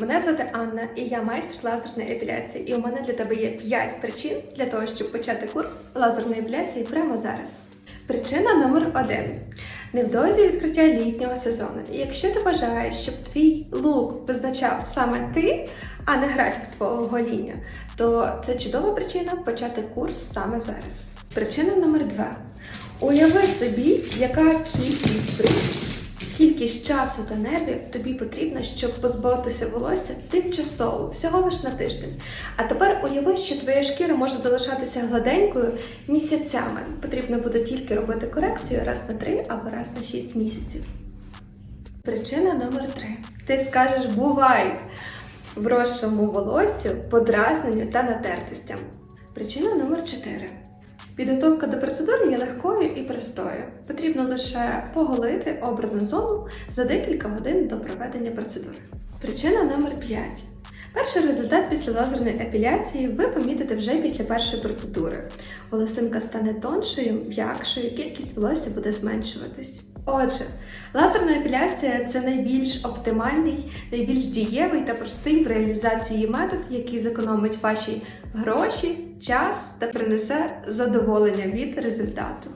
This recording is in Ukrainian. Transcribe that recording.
Мене звати Анна, і я майстер лазерної епіляції. І у мене для тебе є 5 причин для того, щоб почати курс лазерної епіляції прямо зараз. Причина номер один. Невдовзі відкриття літнього сезону. І якщо ти бажаєш, щоб твій лук визначав саме ти, а не графік твого гоління, то це чудова причина почати курс саме зараз. Причина номер два. Уяви собі, яка кількість Кількість часу та нервів тобі потрібно, щоб позбавитися волосся тимчасово, всього лиш на тиждень. А тепер уяви, що твоя шкіра може залишатися гладенькою місяцями. Потрібно буде тільки робити корекцію раз на 3 або раз на 6 місяців. Причина номер 3. Ти скажеш бувай вросшому волоссю, подразненню та натертостям. Причина номер 4. Підготовка до процедури є легкою і простою. Потрібно лише поголити обрану зону за декілька годин до проведення процедури. Причина номер 5. Перший результат після лазерної епіляції ви помітите вже після першої процедури. Волосинка стане тоншою, м'якшою, кількість волосся буде зменшуватись. Отже, лазерна епіляція це найбільш оптимальний, найбільш дієвий та простий в реалізації метод, який зекономить ваші гроші, час та принесе задоволення від результату.